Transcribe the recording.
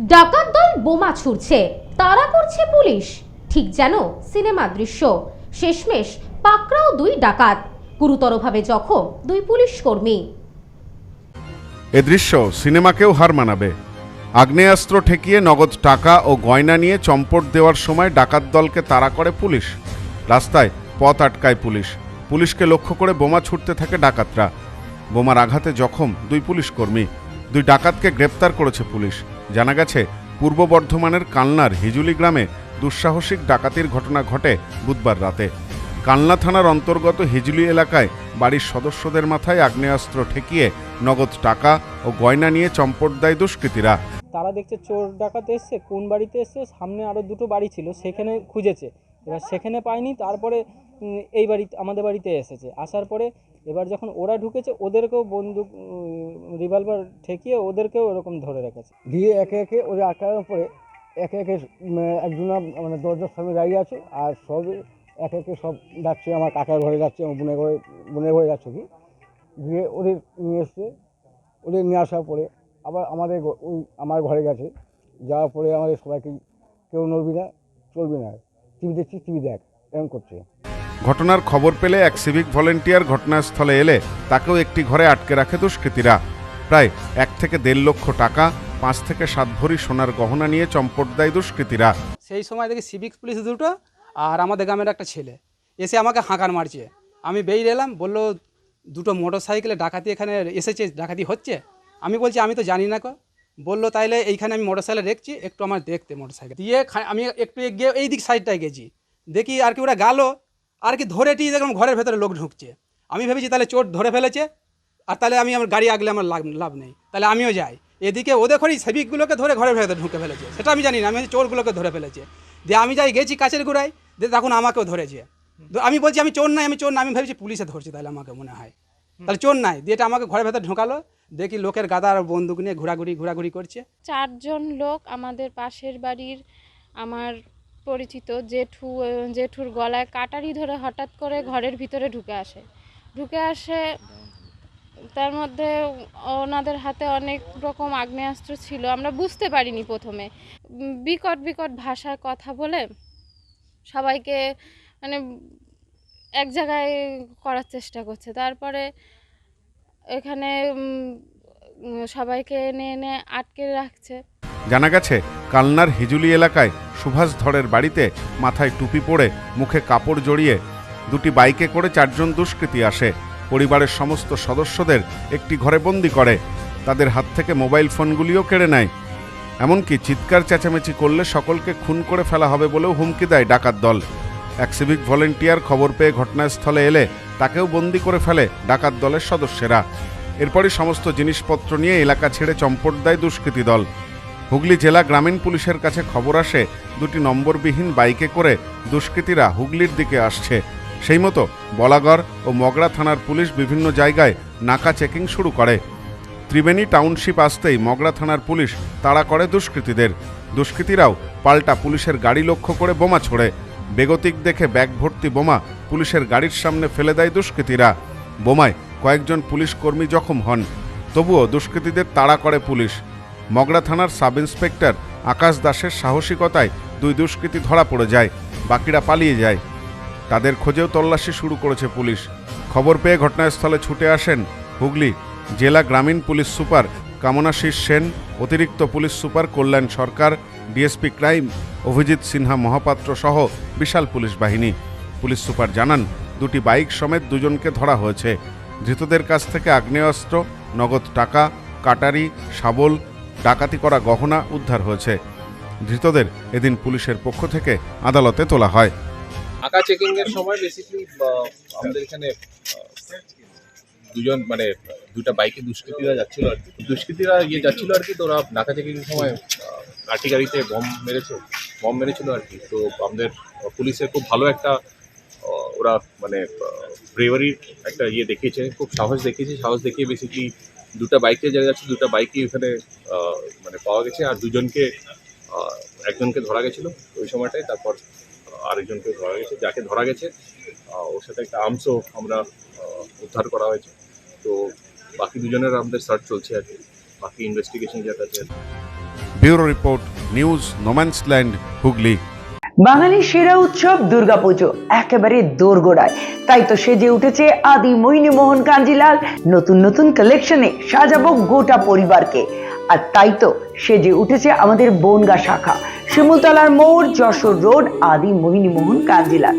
ডাকাত দল বোমা ছুড়ছে, তারা করছে পুলিশ। ঠিক যেন সিনেমা দৃশ্য। শেষমেশ পাকড়াও দুই ডাকাত, গুরুতরভাবে জখম দুই পুলিশ কর্মী। এ দৃশ্য সিনেমাকেও হার মানাবে। আগ্নেয়াস্ত্র ঠেকিয়ে নগদ টাকা ও গয়না নিয়ে চম্পট দেওয়ার সময় ডাকাত দলকে তাড়া করে পুলিশ। রাস্তায় পথ আটকায় পুলিশ। পুলিশকে লক্ষ্য করে বোমা ছুটতে থাকে ডাকাতরা। বোমার আঘাতে জখম দুই পুলিশ কর্মী। দুই ডাকাতকে গ্রেপ্তার করেছে পুলিশ। জানা গেছে, পূর্ব বর্ধমানের কালনার হিজুলি গ্রামে দুঃসাহসিক ডাকাতির ঘটনা ঘটে বুধবার রাতে। কালনা থানার অন্তর্গত হিজলি এলাকায় বাড়ির সদস্যদের মাথায় আগ্নেয়াস্ত্র ঠেকিয়ে নগদ টাকা ও গয়না নিয়ে চম্পট দেয় দুষ্কৃতীরা। তারা দেখছে চোর ডাকাত এসছে, কোন বাড়িতে এসছে, সামনে আরও দুটো বাড়ি ছিল, সেখানে খুঁজেছে। এবার সেখানে পায়নি, তারপরে এই বাড়ি আমাদের বাড়িতে এসেছে। আসার পরে এবার যখন ওরা ঢুকেছে, ওদেরকেও বন্দুক রিভলভার ঠেকিয়ে ওদেরকেও ওরকম ধরে রেখেছে। দিয়ে একে একে ওদের আটকানোর পরে একে একে একজনা মানে দরজার সামনে দাঁড়িয়ে আছে আর সব একে একে সব যাচ্ছে, আমার কাকার ঘরে যাচ্ছে, আমার বোনের ঘরে বোনের ঘরে যাচ্ছে কি? দিয়ে ওদের নিয়ে এসছে। ওদের নিয়ে আসার পরে আবার আমাদের ওই আমার ঘরে গেছে। যাওয়ার পরে আমাদের সবাইকে, কেউ নড়বি না চলবি না। টিভি দেখছিস টিভি দেখ এরকম করছে। ঘটনার খবর পেলে এক সিভিক ভলেন্টিয়ার ঘটনাস্থলে এলে তাকেও একটি ঘরে আটকে রাখে দুষ্কৃতীরা। প্রায় এক থেকে দেড় লক্ষ টাকা, পাঁচ থেকে সাত ভরি সোনার গহনা নিয়ে চম্পট দেয় দুষ্কৃতীরা। সেই সময় দেখি সিভিক পুলিশ দুটো আর আমাদের গ্রামের একটা ছেলে। এসে আমাকে হাঁকার মারছে। আমি বেরিয়ে এলাম, বলল, দুটো মোটর সাইকেলে ডাকাতি এখানে এসেছে, ডাকাতি হচ্ছে? আমি বলছি, আমি তো জানি না কো। বলল, তাইলে এইখানে আমি মোটর সাইকেল রেখছি, একটু আমার দেখতে মোটর সাইকেল দিয়ে আমি একটু এগিয়ে এই দিক সাইডটায় গেছি। দেখি আর কি ওরা গেল। আর কি ধরে টি দেখলাম ঘরের ভেতরে লোক ঢুকছে। আমি ভেবেছি তাহলে চোর ধরে ফেলেছে, আর তাহলে আমি আমার গাড়ি আগলে আমার লাভ লাভ নেই। তাহলে আমিও যাই। এদিকে ওদের ঘরেই সেবিকগুলোকে ধরে ঘরের ভেতরে ঢুকে ফেলেছে। সেটা আমি জানি না, আমি চোরগুলোকে ধরে ফেলেছে। দিয়ে আমি যাই গেছি কাছের গোড়ায়, দিয়ে তখন আমাকেও ধরেছে। আমি বলছি, আমি চোর নাই, আমি চোর না আমি ভেবেছি পুলিশে ধরছি তাহলে আমাকে মনে হয়। তাহলে চোর নাই। দিয়ে এটা আমাকে ঘরের ভেতরে ঢোকালো। দেখি লোকের গাদা আর বন্দুক নিয়ে ঘোরাঘুরি ঘোরাঘুরি করছে। চারজন লোক আমাদের পাশের বাড়ির, আমার পরিচিত জেঠু, জেঠুর গলায় কাটারি ধরে হঠাৎ করে ঘরের ভিতরে ঢুকে আসে। ঢুকে আসে, তার মধ্যে ওনাদের হাতে অনেক রকম আগ্নেয়াস্ত্র ছিল। আমরা বুঝতে পারিনি প্রথমে। বিকট বিকট ভাষায় কথা বলে সবাইকে মানে এক জায়গায় করার চেষ্টা করছে। তারপরে এখানে সবাইকে এনে এনে আটকে রাখছে। জানা গেছে? কালনার হিজুলি এলাকায় সুভাষ ধরের বাড়িতে মাথায় টুপি পরে মুখে কাপড় জড়িয়ে দুটি বাইকে করে চারজন দুষ্কৃতী আসে। পরিবারের সমস্ত সদস্যদের একটি ঘরে বন্দি করে। তাদের হাত থেকে মোবাইল ফোনগুলিও কেড়ে নেয়। এমনকি চিৎকার চেঁচামেচি করলে সকলকে খুন করে ফেলা হবে বলেও হুমকি দেয় ডাকাত দল। এক সিভিক ভলেন্টিয়ার খবর পেয়ে ঘটনাস্থলে এলে তাকেও বন্দি করে ফেলে ডাকাত দলের সদস্যেরা। এরপরই সমস্ত জিনিসপত্র নিয়ে এলাকা ছেড়ে চম্পট দেয় দুষ্কৃতী দল। হুগলি জেলা গ্রামীণ পুলিশের কাছে খবর আসে, দুটি নম্বরবিহীন বাইকে করে দুষ্কৃতীরা হুগলির দিকে আসছে। সেই মতো বলাগড় ও মগরা থানার পুলিশ বিভিন্ন জায়গায় নাকা চেকিং শুরু করে। ত্রিবেণী টাউনশিপ আসতেই মগরা থানার পুলিশ তাড়া করে দুষ্কৃতীদের। দুষ্কৃতীরাও পাল্টা পুলিশের গাড়ি লক্ষ্য করে বোমা ছোড়ে। বেগতিক দেখে ব্যাগ ভর্তি বোমা পুলিশের গাড়ির সামনে ফেলে দেয় দুষ্কৃতীরা। বোমায় কয়েকজন পুলিশ কর্মী জখম হন, তবুও দুষ্কৃতীদের তাড়া করে পুলিশ। মগরা থানার সাব ইন্সপেক্টর আকাশ দাসের সাহসিকতায় দুই দুষ্কৃতী ধরা পড়ে যায়, বাকিরা পালিয়ে যায়। তাদের খোঁজেও তল্লাশি শুরু করেছে পুলিশ। খবর পেয়ে ঘটনাস্থলে ছুটে আসেন হুগলি জেলা গ্রামীণ পুলিশ সুপার কামনাশীষ সেন, অতিরিক্ত police super Kalyan Sarkar, DSP crime, Abhijit Sinha Mahapatra সহ বিশাল পুলিশ বাহিনী। পুলিশ সুপার জানান, দুটি বাইক সমেত দুজনকে ধরা হয়েছে। ধৃতদের কাছ থেকে আগ্নেয়াস্ত্র, নগদ টাকা, কাটারি, শাবল ডাকাতি করা গহনা উদ্ধার হয়েছে। ধৃতদের এদিন পুলিশের পক্ষ থেকে আদালতে তোলা হয়। আঁকা চেকিং এর সময় বেসিক্যালি আমাদের এখানে দুজন মানে দুটা বাইকে দুষ্কৃতীরা যাচ্ছিল আর কি। দুষ্কৃতীরা ইয়ে যাচ্ছিল আর কি, তো ওরা নাকা চেকিং এর সময় লাঠি গাড়িতে বম মেরেছে বম মেরেছিল আর কি। তো আমাদের পুলিশের খুব ভালো একটা ওরা মানে ব্রেভারির একটা ইয়ে দেখিয়েছে, খুব সাহস দেখিয়েছে। সাহস দেখিয়ে বেসিক্যালি দুটা বাইকে যারা যাচ্ছে, দুটা বাইকে এখানে মানে পাওয়া গেছে আর দুজনকে একজনকে ধরা গেছিল ওই সময়টায় তারপর আরেকজনকে ধরা গেছে যাকে ধরা গেছে ওর সাথে একটা আর্মসও আমরা উদ্ধার করা হয়েছে। তো বাকি দুজনের আমাদের সার্চ চলছে আর কি। বাকি ইনভেস্টিগেশন যেটা আছে bureau report news no man's land Hooghly. বাঙালির সেরা উৎসব দুর্গাপুজো একেবারে দোরগোড়ায়। তাই তো সেজে উঠেছে আদি মোহিনী মোহন কাঞ্জিলাল। নতুন নতুন কালেকশনে সাজাবো গোটা পরিবারকে। আর তাই তো সেজে উঠেছে আমাদের বনগা শাখা। শিমুলতলার মোড়, যশোর রোড আদি মোহিনী মোহন কাঞ্জিলাল